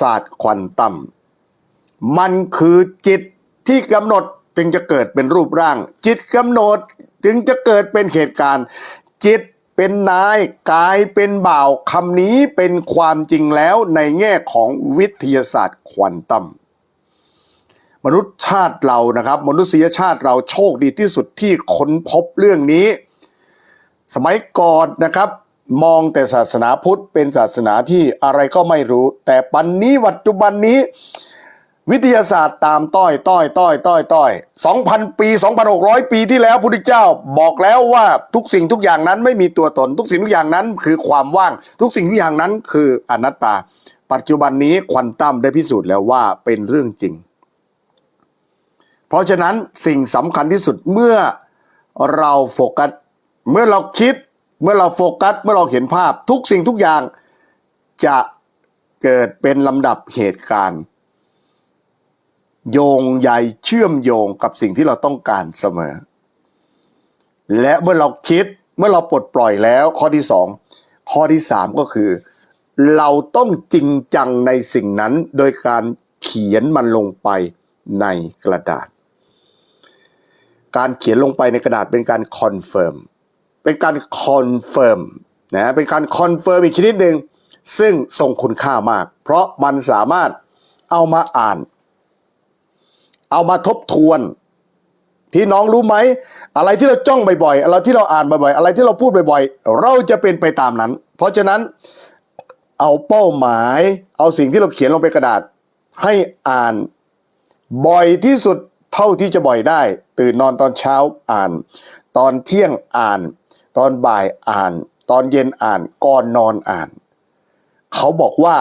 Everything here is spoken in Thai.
ศาสตร์ควอนตัมมันคือจิตที่กำหนดจึงจะเกิดเป็นรูปร่าง จิตกำหนดจึงจะเกิดเป็นเหตุการณ์ จิตเป็นนายกายเป็นบ่าวคำนี้เป็นความจริงแล้วในแง่ของวิทยาศาสตร์ควอนตัมมนุษย์ชาติเรานะครับ มนุษยชาติเราโชคดีที่สุดที่ค้นพบเรื่องนี้ สมัยก่อนนะครับ มองแต่ศาสนาพุทธเป็นศาสนาที่อะไรก็ไม่รู้ แต่ปันนี้ปัจจุบันนี้ วิทยาศาสตร์ตามต้อยต้อยต้อยต้อยต้อย2,000 ปี 2,600 ปีที่แล้วพุทธเจ้าบอกแล้วว่าทุกสิ่งทุกอย่างนั้นไม่มีตัวตน ทุกสิ่งทุกอย่างนั้นคือความว่าง ทุกสิ่งทุกอย่างนั้นคืออนัตตา ปัจจุบันนี้ควอนตัมได้พิสูจน์แล้วว่าเป็นเรื่องจริง เพราะฉะนั้นสิ่งสำคัญที่สุดเมื่อเราโฟกัสเมื่อเราคิด เมื่อเราโฟกัสเมื่อเราเห็นภาพทุกสิ่งทุกอย่างจะเกิดเป็นลำดับเหตุการณ์ โยงใยเชื่อมโยงกับสิ่งที่เราต้องการเสมอ และเมื่อเราคิดเมื่อเราปลดปล่อยแล้วข้อที่สองข้อที่สามก็คือ เราต้องจริงจังในสิ่งนั้นโดยการเขียนมันลงไปในกระดาษ การเขียนลงไปในกระดาษเป็นการคอนเฟิร์ม เป็นการคอนเฟิร์มนะเป็นการคอนเฟิร์มอีกชนิดหนึ่งซึ่งทรงคุณค่ามาก เพราะมันสามารถเอามาอ่าน เอามาทบทวนพี่น้องรู้ไหม อะไรที่เราจ้องบ่อยๆอะไรที่เราอ่านบ่อยๆอะไรที่เราพูดบ่อยๆเราจะเป็นไปตามนั้น เพราะฉะนั้นเอาเป้าหมาย เอาสิ่งที่เราเขียนลงไปกระดาษ ให้อ่านบ่อยที่สุดเท่าที่จะบ่อยได้ ตื่นนอนตอนเช้าอ่าน ตอนเที่ยงอ่าน ตอนบ่ายอ่าน ตอนเย็นอ่านก่อนนอนอ่าน เขาบอกว่า